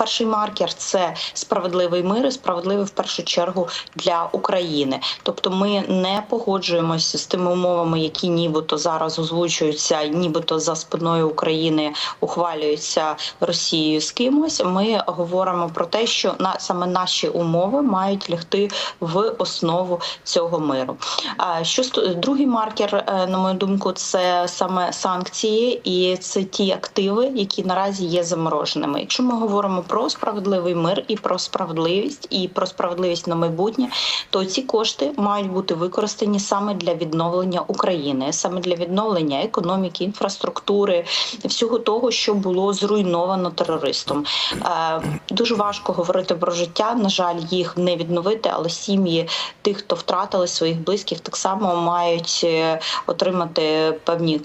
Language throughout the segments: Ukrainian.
Перший маркер це справедливий мир, і справедливий в першу чергу для України. Тобто, ми не погоджуємося з тими умовами, які нібито зараз озвучуються, нібито за спиною України ухвалюються Росією з кимось. Ми говоримо про те, що на саме наші умови мають лягти в основу цього миру. А що другий маркер, е, на мою думку, це саме санкції, і це ті активи, які наразі є замороженими. Якщо ми говоримо про справедливий мир і про справедливість, і про справедливість на майбутнє, то ці кошти мають бути використані саме для відновлення України, саме для відновлення економіки, інфраструктури, всього того, що було зруйновано терористом. Е, Дуже важко говорити про життя. На жаль, їх не відновити, але сім'ї тих, хто втратили своїх близьких, так само мають е, отримати певні.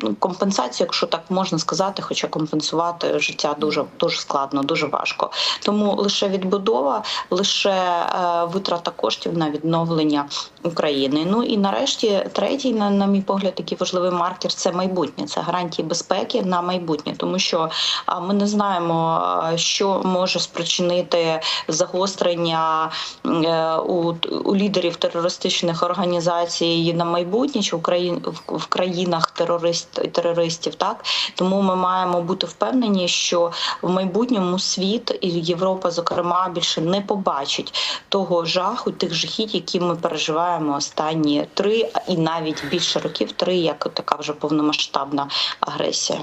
Ну, Компенсацію, якщо так можна сказати, хоча компенсувати життя дуже дуже складно, дуже важко. Тому лише відбудова, лише е, витрата коштів на відновлення України. Ну і нарешті, третій, на, на мій погляд, такий важливий маркер це майбутнє, це гарантії безпеки на майбутнє, тому що ми не знаємо, що може спричинити загострення е, у, у лідерів терористичних організацій на майбутнє, чи в, країн, в, в країнах терорист, терористів. Так тому ми маємо бути впевнені, що в майбутньому світ і Європа, зокрема, більше не побачить того жаху, тих жахіть, які ми переживаємо останні три і навіть більше років, три як така вже повномасштабна агресія.